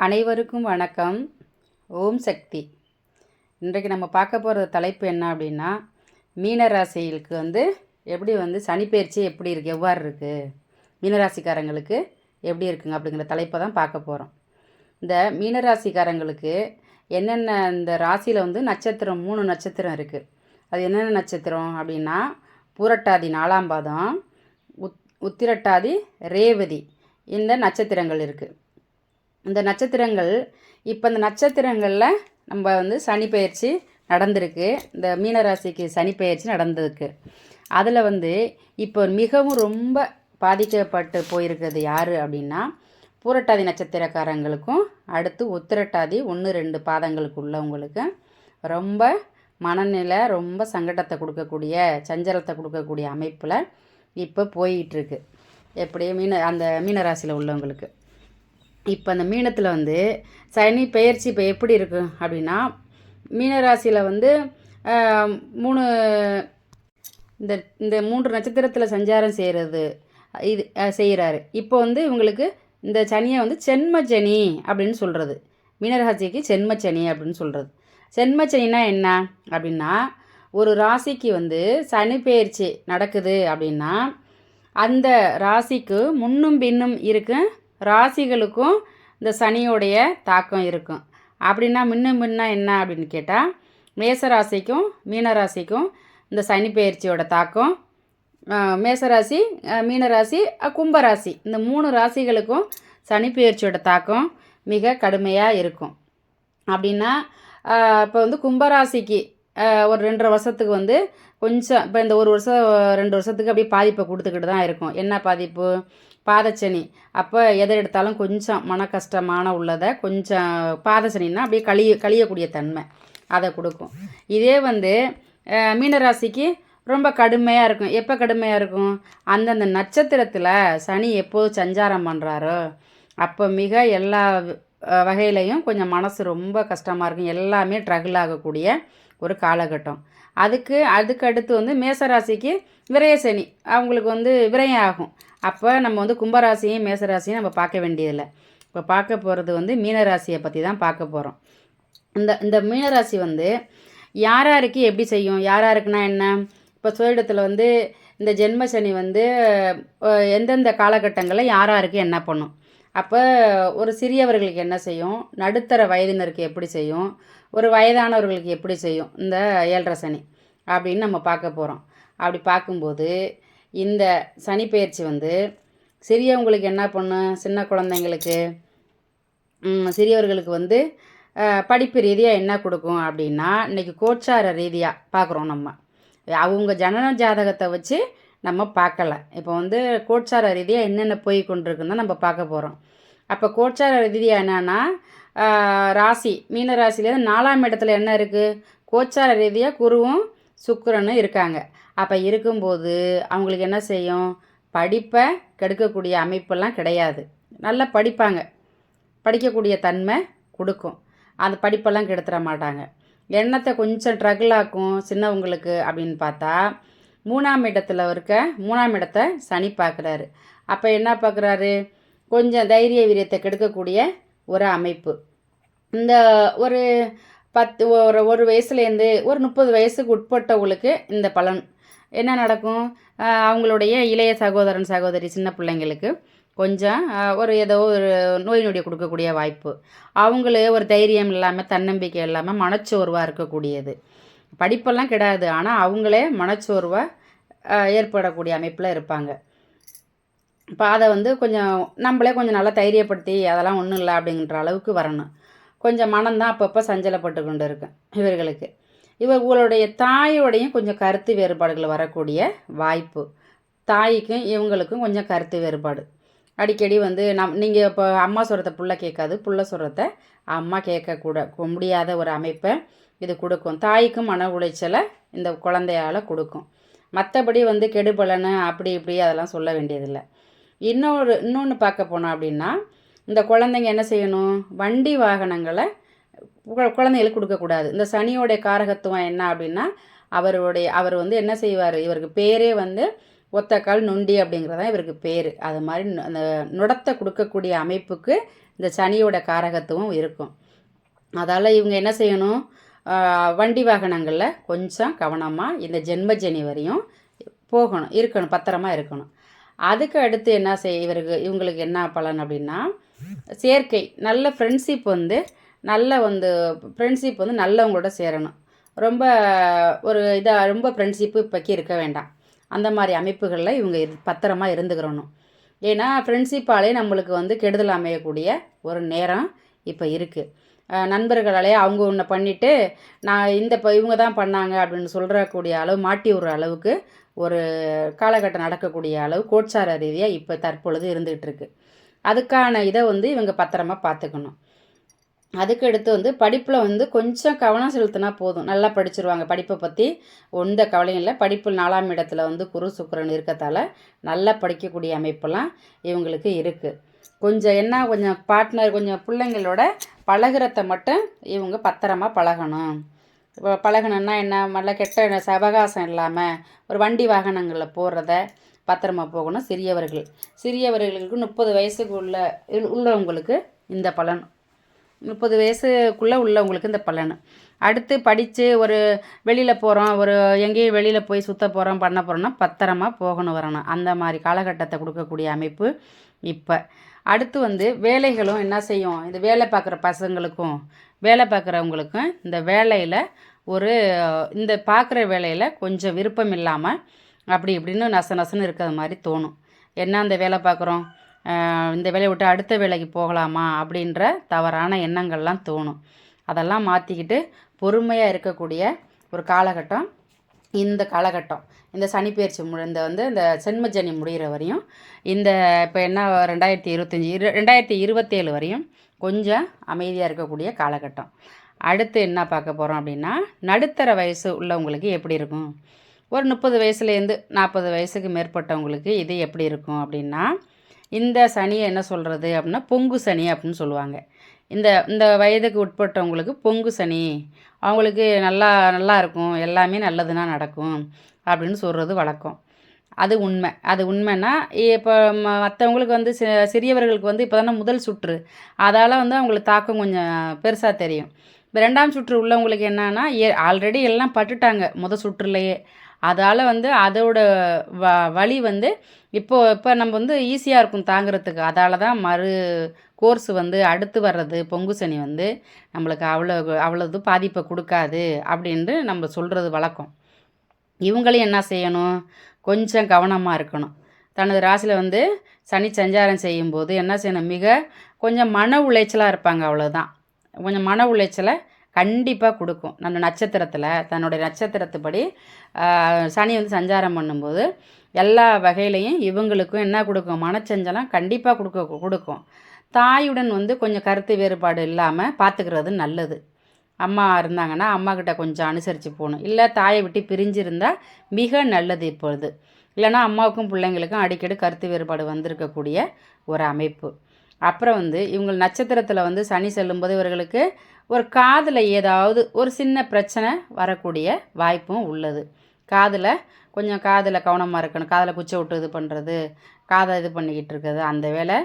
அனைவருக்கும் வணக்கம். ஓம் சக்தி. இன்றைக்கு நம்ம பார்க்க போகிற தலைப்பு என்ன அப்படின்னா மீனராசிகளுக்கு வந்து எப்படி வந்து சனிப்பெயர்ச்சி எப்படி இருக்குது எவ்வாறு இருக்குது மீனராசிக்காரங்களுக்கு எப்படி இருக்குங்க அப்படிங்கிற தலைப்பை தான் பார்க்க போகிறோம் இந்த மீனராசிக்காரங்களுக்கு என்னென்ன இந்த ராசியில் வந்து நட்சத்திரம் மூணு நட்சத்திரம் இருக்குது அது என்னென்ன நட்சத்திரம் அப்படின்னா பூரட்டாதி நாலாம் பாதம் உத் உத்திரட்டாதி ரேவதி இந்த நட்சத்திரங்கள் இருக்குது இந்த நட்சத்திரங்கள் இப்போ இந்த நட்சத்திரங்களில் நம்ம வந்து சனி பயிற்சி நடந்திருக்கு. இந்த மீனராசிக்கு சனி பயிற்சி நடந்திருக்கு. அதில் வந்து இப்போ மிகவும் ரொம்ப பாதிக்கப்பட்டு போயிருக்கிறது யார் அப்படின்னா பூரட்டாதி நட்சத்திரக்காரங்களுக்கும் அடுத்து உத்திரட்டாதி ஒன்று ரெண்டு பாதங்களுக்கு உள்ளவங்களுக்கு ரொம்ப மனநிலை ரொம்ப சங்கடத்தை கொடுக்கக்கூடிய சஞ்சலத்தை கொடுக்கக்கூடிய அமைப்பில் இப்போ போயிட்டுருக்கு எப்படி மீன அந்த மீனராசியில் உள்ளவங்களுக்கு. இப்போ அந்த மீனத்தில் வந்து சனி பெயர்ச்சி இப்போ எப்படி இருக்குது அப்படின்னா மீனராசியில் வந்து மூணு இந்த இந்த மூன்று நட்சத்திரத்தில் சஞ்சாரம் செய்கிறது இது செய்கிறாரு இப்போ வந்து இவங்களுக்கு இந்த சனியை வந்து சென்மச்சனி அப்படின்னு சொல்கிறது மீனராசிக்கு சென்மச்சனி அப்படின்னு சொல்கிறது சென்மச்சனினா என்ன அப்படின்னா ஒரு ராசிக்கு வந்து சனி பெயர்ச்சி நடக்குது அப்படின்னா அந்த ராசிக்கு முன்னும் பின்னும் இருக்குது ராசிகளுக்கும் இந்த சனியோடைய தாக்கம் இருக்கும். அப்படின்னா முன்ன பின்னா என்ன அப்படின்னு கேட்டால் மேசராசிக்கும் மீனராசிக்கும் இந்த சனி பயிற்சியோட தாக்கம். மேசராசி மீனராசி கும்பராசி இந்த மூணு ராசிகளுக்கும் சனி பயிற்சியோட தாக்கம் மிக கடுமையாக இருக்கும். அப்படின்னா இப்போ வந்து கும்பராசிக்கு ஒரு ரெண்டரை வருஷத்துக்கு வந்து கொஞ்சம் இப்போ இந்த ஒரு வருஷம் ரெண்டு வருஷத்துக்கு அப்படியே பாதிப்பை கொடுத்துக்கிட்டு தான் இருக்கும். என்ன பாதிப்பு? பாதச்சனி. அப்போ எதை எடுத்தாலும் கொஞ்சம் மன கஷ்டமான உள்ளதை கொஞ்சம் பாதச்சனின்னா அப்படியே கழிய கழியக்கூடிய தன்மை அதை கொடுக்கும். இதே வந்து மீனராசிக்கு ரொம்ப கடுமையாக இருக்கும். எப்போ கடுமையாக இருக்கும்? அந்தந்த நட்சத்திரத்தில் சனி எப்போது சஞ்சாரம் பண்ணுறாரோ அப்போ மிக எல்லா வகையிலையும் கொஞ்சம் மனசு ரொம்ப கஷ்டமாக இருக்கும். எல்லாமே ட்ரகிள் ஆகக்கூடிய ஒரு காலகட்டம். அதுக்கு அதுக்கு அடுத்து வந்து மேசராசிக்கு விரயசனி அவங்களுக்கு வந்து விரயம் ஆகும் அப்போ நம்ம வந்து கும்பராசியும் மேசராசியும் நம்ம பார்க்க வேண்டியதில்லை. இப்போ பார்க்க போகிறது வந்து மீனராசியை பற்றி தான் பார்க்க போகிறோம் இந்த இந்த மீனராசி வந்து யார் யாருக்கு எப்படி செய்யும்? யார் யாருக்குன்னா என்ன? இப்போ சுயடத்தில் வந்து இந்த ஜென்ம சனி வந்து எந்தெந்த காலகட்டங்களில் யார் யாருக்கு என்ன பண்ணும்? அப்போ ஒரு சிறியவர்களுக்கு என்ன செய்யும்? நடுத்தர வயதினருக்கு எப்படி செய்யும்? ஒரு வயதானவர்களுக்கு எப்படி செய்யும் இந்த ஏழரை சனி அப்படின்னு நம்ம பார்க்க போகிறோம் அப்படி பார்க்கும்போது இந்த சனி பயிற்சி வந்து சிறியவங்களுக்கு என்ன பண்ணும் சின்ன குழந்தைங்களுக்கு சிறியவர்களுக்கு வந்து படிப்பு ரீதியாக என்ன கொடுக்கும் அப்படின்னா இன்றைக்கி கோச்சார ரீதியாக பார்க்குறோம் நம்ம. அவங்க ஜனன ஜாதகத்தை வச்சு நம்ம பார்க்கல. இப்போ வந்து கோச்சார ரீதியாக என்னென்ன போய் கொண்டிருக்குன்னு நம்ம பார்க்க போகிறோம் அப்போ கோச்சார ரீதியாக என்னென்னா ராசி. மீன ராசிலேருந்து நாலாம் இடத்துல என்ன இருக்குது கோச்சார ரீதியாக குருவும் சுக்கரனும் இருக்காங்க. அப்போ இருக்கும்போது அவங்களுக்கு என்ன செய்யும்? படிப்பை கெடுக்கக்கூடிய அமைப்பெல்லாம் கிடையாது. நல்லா படிப்பாங்க. படிக்கக்கூடிய தன்மை கொடுக்கும். அந்த படிப்பெல்லாம் கெடுத்துட மாட்டாங்க. எண்ணத்தை கொஞ்சம் ட்ரகிள் ஆக்கும் சின்னவங்களுக்கு அப்படின்னு பார்த்தா மூணாம் இடத்துல இருக்க மூணாம் இடத்த சனி பார்க்குறாரு. அப்போ என்ன பார்க்குறாரு? கொஞ்சம் தைரிய வீரியத்தை கெடுக்கக்கூடிய ஒரு அமைப்பு. இந்த ஒரு பத்து ஒரு ஒரு வயசுலேருந்து ஒரு முப்பது வயசுக்கு உட்பட்டவங்களுக்கு இந்த பலன். என்ன நடக்கும்? அவங்களுடைய இளைய சகோதரன் சகோதரி சின்ன பிள்ளைங்களுக்கு கொஞ்சம் ஒரு ஏதோ ஒரு நோய் நொடியை கொடுக்கக்கூடிய வாய்ப்பு. அவங்களே ஒரு தைரியம் இல்லாமல் தன்னம்பிக்கை இல்லாமல் மனச்சோர்வாக இருக்கக்கூடியது. படிப்பெல்லாம் கிடையாது ஆனால் அவங்களே மனச்சோர்வாக ஏற்படக்கூடிய அமைப்பில் இருப்பாங்க. பாதை வந்து கொஞ்சம் நம்மளே கொஞ்சம் நல்லா தைரியப்படுத்தி அதெல்லாம் ஒன்றும் இல்லை அப்படிங்கிற அளவுக்கு வரணும். கொஞ்சம் மனம்தான் அப்பப்போ சஞ்சலப்பட்டு கொண்டு இருக்கும் இவர்களுக்கு. இவர்களுடைய தாயோடையும் கொஞ்சம் கருத்து வேறுபாடுகள் வரக்கூடிய வாய்ப்பு. தாய்க்கும் இவங்களுக்கும் கொஞ்சம் கருத்து வேறுபாடு. அடிக்கடி வந்து நம் நீங்கள் இப்போ அம்மா சொல்கிறத புள்ள கேட்காது. புள்ள சொல்கிறத அம்மா கேட்கக்கூட முடியாத ஒரு அமைப்பை இது கொடுக்கும். தாய்க்கும் மன உளைச்சலை இந்த குழந்தையால் கொடுக்கும். மற்றபடி வந்து கெடுபலன்னு அப்படி இப்படி அதெல்லாம் சொல்ல வேண்டியதில்லை. இன்னொரு இன்னொன்று பார்க்க போனோம் அப்படின்னா இந்த குழந்தைங்க என்ன செய்யணும்? வண்டி வாகனங்களை குழந்தைகளுக்கு கொடுக்கக்கூடாது. இந்த சனியோடைய காரகத்துவம் என்ன அப்படின்னா அவருடைய அவர் வந்து என்ன செய்வார்? இவருக்கு பேரே வந்து ஒத்தக்கால் நொண்டி அப்படிங்கிறதான் இவருக்கு பேர். அது மாதிரி அந்த நுடத்தை கொடுக்கக்கூடிய அமைப்புக்கு இந்த சனியோட காரகத்துவம் இருக்கும். அதால் இவங்க என்ன செய்யணும்? வண்டி வாகனங்களில் கொஞ்சம் கவனமாக இந்த ஜென்ம ஜனி வரையும் போகணும் இருக்கணும் பத்திரமா இருக்கணும். அதுக்கு அடுத்து என்ன செய் இவருக்கு இவங்களுக்கு என்ன பலன் அப்படின்னா சேர்க்கை நல்ல ஃப்ரெண்ட்ஷிப் வந்து நல்ல வந்து ஃப்ரெண்ட்ஷிப் வந்து நல்லவங்களோட சேரணும். ரொம்ப ஒரு இதாக ரொம்ப ஃப்ரெண்ட்ஷிப்பு இப்போக்கி இருக்க வேண்டாம். அந்த மாதிரி அமைப்புகளில் இவங்க இரு பத்திரமா இருந்துக்கிறணும். ஏன்னா ஃப்ரெண்ட்ஷிப்பாலே நம்மளுக்கு வந்து கெடுதல் அமையக்கூடிய ஒரு நேரம் இப்போ இருக்குது நண்பர்களாலே அவங்க ஒன்று பண்ணிவிட்டு நான் இந்த இப்போ இவங்க தான் பண்ணாங்க அப்படின்னு சொல்கிறக்கூடிய அளவு மாட்டி விடுற அளவுக்கு ஒரு காலகட்டம் நடக்கக்கூடிய அளவு கோட்சார ரீதியாக இப்போ தற்பொழுது இருந்துகிட்டு இருக்கு அதுக்கான இதை வந்து இவங்க பத்திரமா பார்த்துக்கணும் அதுக்கு அடுத்து வந்து படிப்பில் வந்து கொஞ்சம் கவனம் செலுத்தினா போதும். நல்லா படிச்சிருவாங்க. படிப்பை பற்றி எந்த கவலையும் இல்லை. படிப்பு நாலாம் இடத்துல வந்து குரு சுக்கரன் இருக்கத்தால் நல்லா படிக்கக்கூடிய அமைப்பெல்லாம் இவங்களுக்கு இருக்குது கொஞ்சம் என்ன கொஞ்சம் பார்ட்னர் கொஞ்சம் பிள்ளைங்களோட பழகுறத மட்டும் இவங்க பத்திரமா பழகணும். பழகணுன்னா என்ன? நல்ல கெட்ட சவகாசம் இல்லாமல் ஒரு வண்டி வாகனங்களில் போகிறத பத்திரமா போகணும். சிறியவர்கள் சிறியவர்களுக்கு முப்பது வயசுக்கு உள்ள உள்ளவங்களுக்கு இந்த பலன். முப்பது வயசுக்குள்ளே உள்ளவங்களுக்கு இந்த பலன். அடுத்து படித்து ஒரு வெளியில் போகிறோம் ஒரு எங்கேயும் வெளியில் போய் சுத்த போகிறோம் பண்ண போகிறோம்னா பத்திரமா போகணும் வரணும். அந்த மாதிரி காலகட்டத்தை கொடுக்கக்கூடிய அமைப்பு இப்போ. அடுத்து வந்து வேலைகளும் என்ன செய்யும்? இந்த வேலை பார்க்குற பசங்களுக்கும் வேலை பார்க்குறவங்களுக்கும் இந்த வேலையில் ஒரு இந்த பார்க்குற வேலையில் கொஞ்சம் விருப்பம் இல்லாமல் அப்படி இப்படின்னு நச நசன்னு இருக்கிற மாதிரி தோணும். என்ன அந்த வேலை பார்க்குறோம்? இந்த வேலையை விட்டு அடுத்த வேலைக்கு போகலாமா? அப்படின்ற தவறான எண்ணங்கள்லாம் தோணும். அதெல்லாம் மாற்றிக்கிட்டு பொறுமையாக இருக்கக்கூடிய ஒரு காலகட்டம் இந்த காலகட்டம் இந்த சனிப்பெயர்ச்சி மு இந்த வந்து இந்த சென்மஜனி முடிகிற வரையும் இந்த இப்போ என்ன ரெண்டாயிரத்தி இருபத்தஞ்சி இரு ரெண்டாயிரத்தி இருபத்தேழு வரையும் கொஞ்சம் அமைதியாக இருக்கக்கூடிய காலகட்டம். அடுத்து என்ன பார்க்க போகிறோம் அப்படின்னா நடுத்தர வயசு உள்ளவங்களுக்கு எப்படி இருக்கும்? ஒரு முப்பது வயசுலேருந்து நாற்பது வயசுக்கு மேற்பட்டவங்களுக்கு இது எப்படி இருக்கும் அப்படின்னா இந்த சனியை என்ன சொல்கிறது அப்படின்னா பொங்கு சனி அப்படின்னு சொல்லுவாங்க. இந்த இந்த வயதுக்கு உட்பட்டவங்களுக்கு பொங்கு சனி. அவங்களுக்கு நல்லா நல்லா இருக்கும். எல்லாமே நல்லதுன்னா நடக்கும் அப்படின்னு சொல்கிறது வழக்கம். அது உண்மை. அது உண்மைன்னா இப்போ மற்றவங்களுக்கு வந்து சிறியவர்களுக்கு வந்து இப்போ தானே முதல் சுற்று. அதால் வந்து அவங்களுக்கு தாக்கம் கொஞ்சம் பெருசாக தெரியும். இப்போ ரெண்டாம் சுற்று உள்ளவங்களுக்கு என்னன்னா ஏ ஆல்ரெடி எல்லாம் பட்டுட்டாங்க. முத சுற்றுலையே. அதால் வந்து அதோட வ வலி வந்து இப்போது இப்போ நம்ம வந்து ஈஸியாக இருக்கும் தாங்கிறதுக்கு. அதால் தான் மறு கோர்ஸ் வந்து அடுத்து வர்றது பொங்கு சனி வந்து நம்மளுக்கு அவ்வளோ அவ்வளோது பாதிப்பை கொடுக்காது அப்படின்ட்டு நம்ம சொல்கிறது வழக்கம். இவங்களையும் என்ன செய்யணும்? கொஞ்சம் கவனமாக இருக்கணும். தனது ராசியில் வந்து சனி சஞ்சாரம் செய்யும்போது என்ன செய்யணும்? மிக கொஞ்சம் மன உளைச்சலாக இருப்பாங்க அவ்வளோதான் கொஞ்சம் மன உளைச்சலை கண்டிப்பாக கொடுக்கும். நம்ம நட்சத்திரத்தில் தன்னுடைய நட்சத்திரத்துப்படி சனி வந்து சஞ்சாரம் பண்ணும்போது எல்லா வகையிலையும் இவங்களுக்கும் என்ன கொடுக்கும்? மனச்சஞ்சலம் கண்டிப்பாக கொடுக்க கொடுக்கும். தாயுடன் வந்து கொஞ்சம் கருத்து வேறுபாடு இல்லாமல் பார்த்துக்கிறது நல்லது. அம்மா இருந்தாங்கன்னா அம்மா கிட்ட கொஞ்சம் அனுசரித்து போகணும். இல்லை தாயை விட்டு பிரிஞ்சிருந்தால் மிக நல்லது இப்பொழுது. இல்லைனா அம்மாவுக்கும் பிள்ளைங்களுக்கும் அடிக்கடி கருத்து வேறுபாடு வந்திருக்கக்கூடிய ஒரு அமைப்பு. அப்புறம் வந்து இவங்க நட்சத்திரத்தில் வந்து சனி செல்லும்போது இவர்களுக்கு ஒரு காதில் ஏதாவது ஒரு சின்ன பிரச்சனை வரக்கூடிய வாய்ப்பும் உள்ளது. காதில் கொஞ்சம் காதில் கவனமாக இருக்கணும். காதில் குச்சை விட்டு இது பண்ணுறது காதை இது பண்ணிக்கிட்டு இருக்குது அந்த வேலை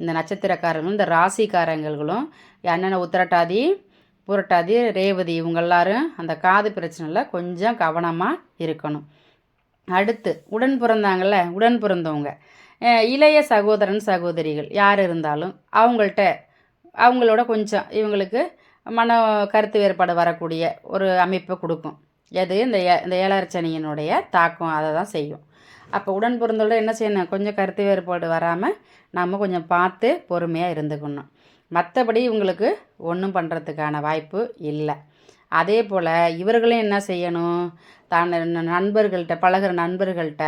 இந்த நட்சத்திரக்காரங்களும் இந்த ராசிக்காரங்களும் என்னென்ன உத்திரட்டாதி புரட்டாதி ரேவதி இவங்க எல்லாரும் அந்த காது பிரச்சனையில் கொஞ்சம் கவனமாக இருக்கணும். அடுத்து உடன் பிறந்தாங்கள்ல உடன் பிறந்தவங்க. இளைய சகோதரன் சகோதரிகள் யார் இருந்தாலும் அவங்கள்ட்ட அவங்களோட கொஞ்சம் இவங்களுக்கு மன கருத்து வேறுபாடு வரக்கூடிய ஒரு அமைப்பை கொடுக்கும். எது? இந்த ஏ இந்த ஏழரச்சனியினுடைய தாக்கம் அதை தான் செய்யும். அப்போ உடன் பிறந்தோட என்ன செய்யணும்? கொஞ்சம் கருத்து வேறுபாடு வராமல் நம்ம கொஞ்சம் பார்த்து பொறுமையாக இருந்துக்கணும். மற்றபடி இவங்களுக்கு ஒன்றும் பண்ணுறதுக்கான வாய்ப்பு இல்லை. அதே போல் இவர்களும் என்ன செய்யணும்? தான் நண்பர்கள்ட்ட பழகிற நண்பர்கள்ட்ட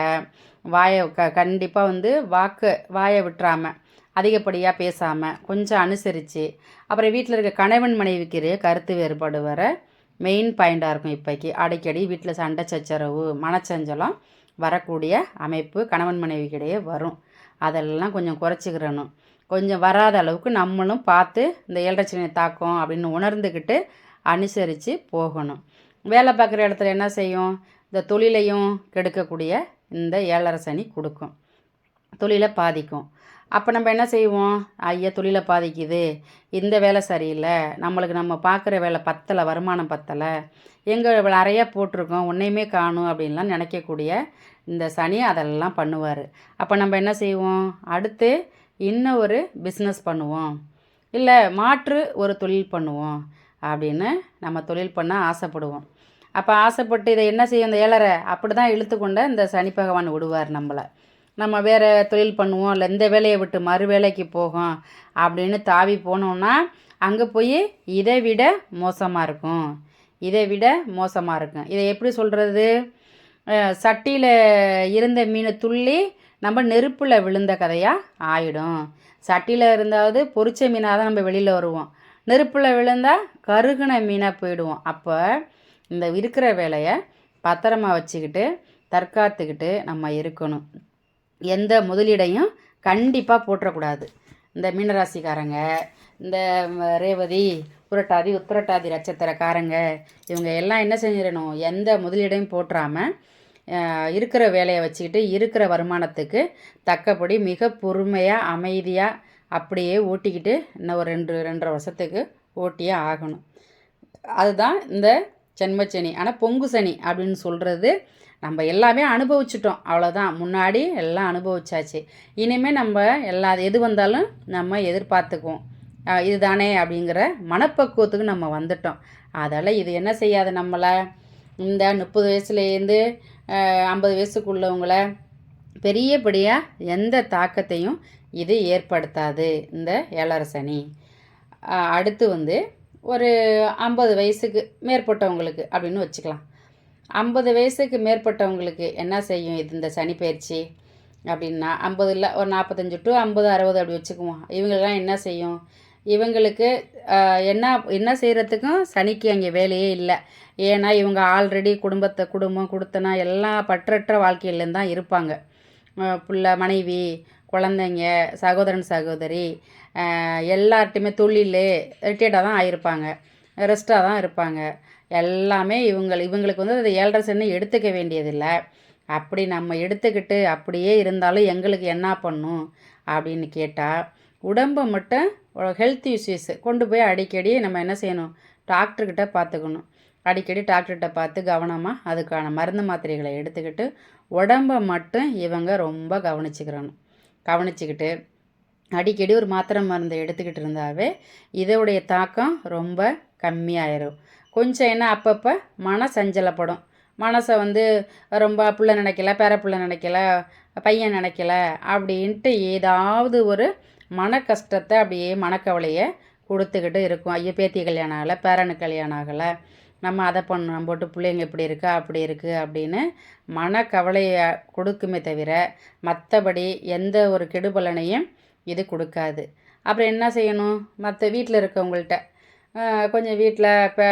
வாயை க கண்டிப்பாக வந்து வாக்கு வாயை விட்டுறாமல் அதிகப்படியாக பேசாமல் கொஞ்சம் அனுசரித்து அப்புறம் வீட்டில் இருக்க கணவன் மனைவிக்கு கருத்து வேறுபாடு வர மெயின் பாயிண்ட்டாக இருக்கும் இப்போக்கி. அடிக்கடி வீட்டில் சண்டை சச்சரவு மனச்சஞ்சலம் வரக்கூடிய அமைப்பு கணவன் மனைவிக்கிடையே வரும். அதெல்லாம் கொஞ்சம் குறைச்சிக்கிறணும். கொஞ்சம் வராத அளவுக்கு நம்மளும் பார்த்து இந்த ஏழரை தாக்கம் அப்படின்னு உணர்ந்துக்கிட்டு அனுசரித்து போகணும். வேலை பார்க்குற இடத்துல என்ன செய்யும்? இந்த தொழிலையும் கெடுக்கக்கூடிய இந்த ஏழரை சனி கொடுக்கும். தொழிலை பாதிக்கும். அப்போ நம்ம என்ன செய்வோம்? ஐயா தொழிலை பாதிக்குது. இந்த வேலை சரியில்லை. நம்மளுக்கு நம்ம பார்க்குற வேலை பத்தலை வருமானம் பத்தலை. எங்கள் நிறைய போட்டிருக்கோம். ஒன்றையுமே காணும் அப்படின்லாம் நினைக்கக்கூடிய இந்த சனி அதெல்லாம் பண்ணுவார். அப்போ நம்ம என்ன செய்வோம்? அடுத்து இன்னும் ஒரு பிஸ்னஸ் பண்ணுவோம். இல்லை மாற்று ஒரு தொழில் பண்ணுவோம். அப்படின்னு நம்ம தொழில் பண்ண ஆசைப்படுவோம். அப்போ ஆசைப்பட்டு இதை என்ன செய்யும்? இந்த ஏழரை அப்படி தான் இழுத்து கொண்ட இந்த சனி பகவான் விடுவார் நம்மளை. நம்ம வேறு தொழில் பண்ணுவோம் இல்லை இந்த வேலையை விட்டு மறு வேலைக்கு போகும் அப்படின்னு தாவி போனோம்னா அங்கே போய் இதை விட மோசமாக இருக்கும். இதை விட மோசமாக இருக்கும். இதை எப்படி சொல்கிறது சட்டியில் இருந்த மீனை துள்ளி நம்ம நெருப்பில் விழுந்த கதையாக ஆயிடும். சட்டியில் இருந்தாவது பொரிச்ச மீனாக தான் நம்ம வெளியில் வருவோம். நெருப்பில் விழுந்தால் கருகுன மீனாக போயிடுவோம். அப்போ இந்த இருக்கிற வேலையை பத்திரமா வச்சுக்கிட்டு தற்காத்துக்கிட்டு நம்ம இருக்கணும். எந்த முதலீடையும் கண்டிப்பாக போட்டுறக்கூடாது இந்த மீனராசிக்காரங்க இந்த ரேவதி புரட்டாதி உத்திரட்டாதி நட்சத்திரக்காரங்க இவங்க எல்லாம் என்ன செஞ்சிடணும்? எந்த முதலீடையும் போட்டுறாமல் இருக்கிற வேலையை வச்சுக்கிட்டு இருக்கிற வருமானத்துக்கு தக்கபடி மிக பொறுமையாக அமைதியாக அப்படியே ஓட்டிக்கிட்டு இன்னும் ஒரு ரெண்டு ரெண்டரை வருஷத்துக்கு ஓட்டியே ஆகணும். அதுதான் இந்த ஜென்மச்சனி ஆனால் பொங்கு சனி அப்படின்னு சொல்கிறது நம்ம எல்லாமே அனுபவிச்சிட்டோம். அவ்வளோதான் முன்னாடி எல்லாம் அனுபவிச்சாச்சு. இனிமேல் நம்ம எல்லா எது வந்தாலும் நம்ம எதிர்பார்த்துக்குவோம். இதுதானே அப்படிங்கிற மனப்பக்குவத்துக்கு நம்ம வந்துட்டோம். அதால் இது என்ன செய்யாது நம்மளை? இந்த முப்பது வயசுலேருந்து ஐம்பது வயசுக்குள்ளவங்கள பெரியபடியாக எந்த தாக்கத்தையும் இது ஏற்படுத்தாது இந்த ஏழரை சனி. அடுத்து வந்து ஒரு ஐம்பது வயசுக்கு மேற்பட்டவங்களுக்கு அப்படின்னு வச்சுக்கலாம். ஐம்பது வயசுக்கு மேற்பட்டவங்களுக்கு என்ன செய்யும் இது இந்த சனி பயிற்சி அப்படின்னா ஐம்பது இல்லை ஒரு நாற்பத்தஞ்சு டு ஐம்பது அறுபது அப்படி வச்சுக்குவோம். இவங்கெல்லாம் என்ன செய்யும்? இவங்களுக்கு என்ன என்ன செய்கிறதுக்கும் சனிக்கு அங்கே வேலையே இல்லை. ஏன்னா இவங்க ஆல்ரெடி குடும்பத்தை குடும்பம் கொடுத்தனா எல்லாம் பற்றற்ற வாழ்க்கையிலேருந்து தான் இருப்பாங்க. ஆஹ், புள்ள மனைவி குழந்தைங்க சகோதரன் சகோதரி எல்லார்ட்டையுமே தொழில் ரிட்டையர்டாக தான் ஆயிருப்பாங்க ரெஸ்ட்டாக தான் இருப்பாங்க. எல்லாமே இவங்க இவங்களுக்கு வந்து அது ஏழரை சென்னு எடுத்துக்க வேண்டியதில்லை. அப்படி நம்ம எடுத்துக்கிட்டு அப்படியே இருந்தாலும் எங்களுக்கு என்ன பண்ணும் அப்படின்னு கேட்டால் உடம்பை மட்டும் ஹெல்த் இஷ்யூஸ் கொண்டு போய் அடிக்கடி நம்ம என்ன செய்யணும்? டாக்டர்கிட்ட பார்த்துக்கணும். அடிக்கடி டாக்டர்கிட்ட பார்த்து கவனமாக அதுக்கான மருந்து மாத்திரைகளை எடுத்துக்கிட்டு உடம்பை மட்டும் இவங்க ரொம்ப கவனிச்சுக்கிறணும். கவனிச்சுக்கிட்டு அடிக்கடி ஒரு மாத்திரை மருந்தை எடுத்துக்கிட்டு இருந்தாவே இதோடைய தாக்கம் ரொம்ப கம்மியாயிரும். கொஞ்சம் என்ன அப்பப்போ மன சஞ்சலப்படும் மனசை வந்து ரொம்ப பிள்ளை நினைக்கல பேர புள்ள நினைக்கல பையன் நினைக்கல அப்படின்ட்டு ஏதாவது ஒரு மன கஷ்டத்தை அப்படியே மனக்கவலையை கொடுத்துக்கிட்டு இருக்கும். ஐயோ பேத்தி கல்யாணம் ஆகலை பேரனு கல்யாணம் ஆகலை. நம்ம அதை பண்ணோம் போட்டு பிள்ளைங்க இப்படி இருக்கா அப்படி இருக்குது அப்படின்னு மனக்கவலையை கொடுக்குமே தவிர மற்றபடி எந்த ஒரு கெடுபலனையும் இது கொடுக்காது. அப்புறம் என்ன செய்யணும்? மற்ற வீட்டில் இருக்கவங்கள்ட்ட கொஞ்சம் வீட்டில் இப்போ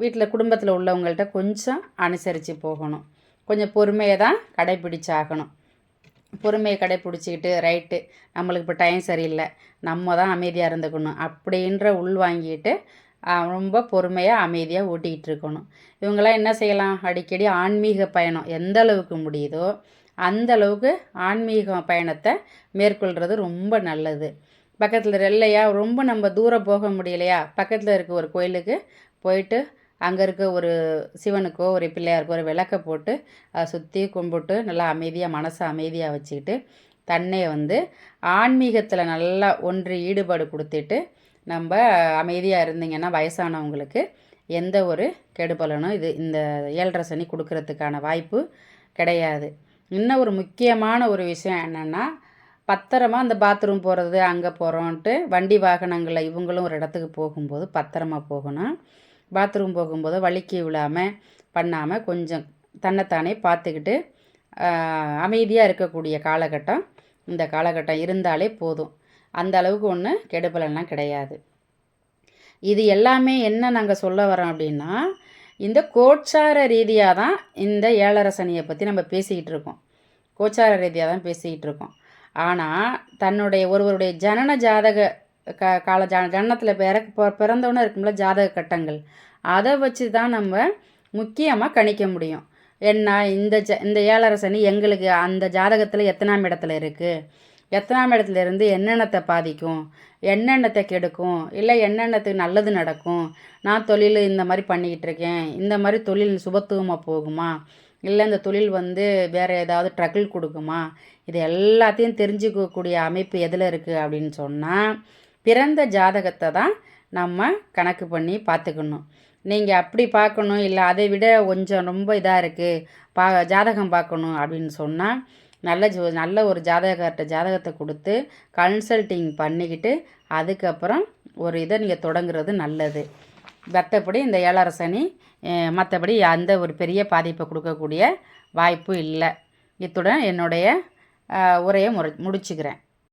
வீட்டில் குடும்பத்தில் உள்ளவங்கள்ட்ட கொஞ்சம் அனுசரித்து போகணும். கொஞ்சம் பொறுமையை தான் கடைப்பிடிச்சாகணும் பொறுமையை கடைப்பிடிச்சிக்கிட்டு ரைட்டு நம்மளுக்கு இப்போ டைம் சரியில்லை நம்ம தான் அமைதியாக இருந்துக்கணும் அப்படின்ற உள்வாங்கிட்டு ஆஹ், ரொம்ப பொறுமையாக அமைதியாக ஓட்டிக்கிட்டு இருக்கணும். இவங்களாம் என்ன செய்யலாம்? அடிக்கடி ஆன்மீக பயணம் எந்த அளவுக்கு முடியுதோ அந்த அளவுக்கு ஆன்மீக பயணத்தை மேற்கொள்கிறது ரொம்ப நல்லது. பக்கத்தில் இல்லையா? ரொம்ப நம்ம தூரம் போக முடியலையா? பக்கத்தில் இருக்க ஒரு கோயிலுக்கு போயிட்டு அங்கே இருக்க ஒரு சிவனுக்கோ ஒரு பிள்ளையாருக்கோ ஒரு விளக்க போட்டு அதை சுற்றி கும்பிட்டு நல்லா அமைதியாக மனசை அமைதியாக வச்சுக்கிட்டு தன்னையை வந்து ஆன்மீகத்தில் நல்லா ஒன்று ஈடுபாடு கொடுத்துட்டு நம்ம அமைதியாக இருந்தீங்கன்னா வயசானவங்களுக்கு எந்த ஒரு கெடுபலனும் இது இந்த ஏழரை சனி கொடுக்கறதுக்கான வாய்ப்பு கிடையாது. இன்னும் ஒரு முக்கியமான ஒரு விஷயம் என்னென்னா பத்திரமா அந்த பாத்ரூம் போகிறது அங்கே போகிறோன்ட்டு வண்டி வாகனங்களில் இவங்களும் ஒரு இடத்துக்கு போகும்போது பத்திரமா போகணும். பாத்ரூம் போகும்போது வலிக்கு விழாமல் பண்ணாமல் கொஞ்சம் தன்னைத்தானே பார்த்துக்கிட்டு அமைதியாக இருக்கக்கூடிய காலகட்டம் இந்த காலகட்டம் இருந்தாலே போதும். அந்த அளவுக்கு ஒன்று கெடுபலன்லாம் கிடையாது. இது எல்லாமே என்ன நாங்கள் சொல்ல வரோம் அப்படின்னா இந்த கோச்சார ரீதியாக தான் இந்த ஏழரை சனியை பற்றி நம்ம பேசிக்கிட்டு இருக்கோம். கோச்சார ரீதியாக தான் பேசிக்கிட்டு இருக்கோம். ஆனால் தன்னுடைய ஒருவருடைய ஜனன ஜாதக க கால ஜ ஜனனத்தில் பிற பிற- இருக்கும்ல ஜாதக கட்டங்கள். அதை வச்சு தான் நம்ம முக்கியமாக கணிக்க முடியும். என்ன இந்த ஜ இந்த ஏழரை சனி எங்களுக்கு அந்த ஜாதகத்தில் எத்தனாம் இடத்துல இருக்குது எத்தனாம் இடத்துல இருந்து என்னென்னத்தை பாதிக்கும்? என்னென்னத்தை கெடுக்கும்? இல்லை என்னென்னத்துக்கு நல்லது நடக்கும்? நான் தொழில் இந்த மாதிரி பண்ணிக்கிட்டு இருக்கேன். இந்த மாதிரி தொழில் சுபத்துவமாக போகுமா? இல்லை இந்த தொழில் வந்து வேறு ஏதாவது ட்ரகிள் கொடுக்குமா? இது எல்லாத்தையும் தெரிஞ்சுக்கக்கூடிய அமைப்பு எதில் இருக்குது அப்படின்னு சொன்னால் பிறந்த ஜாதகத்தை தான் நம்ம கணக்கு பண்ணி பார்த்துக்கணும். நீங்கள் அப்படி பார்க்கணும் இல்லை அதை விட கொஞ்சம் ரொம்ப இதாக இருக்குது பா ஜாதகம் பார்க்கணும் அப்படின்னு சொன்னால் நல்ல ஜோ நல்ல ஒரு ஜாதகர்கிட்ட ஜாதகத்தை கொடுத்து கன்சல்டிங் பண்ணிக்கிட்டு அதுக்கப்புறம் ஒரு இதை நீங்கள் தொடங்குறது நல்லது. மற்றபடி இந்த ஏழரை சனி மற்றபடி அந்த ஒரு பெரிய பாதிப்பை கொடுக்கக்கூடிய வாய்ப்பு இல்லை. இத்துடன் என்னுடைய உரையை முறை முடிச்சுக்கிறேன்.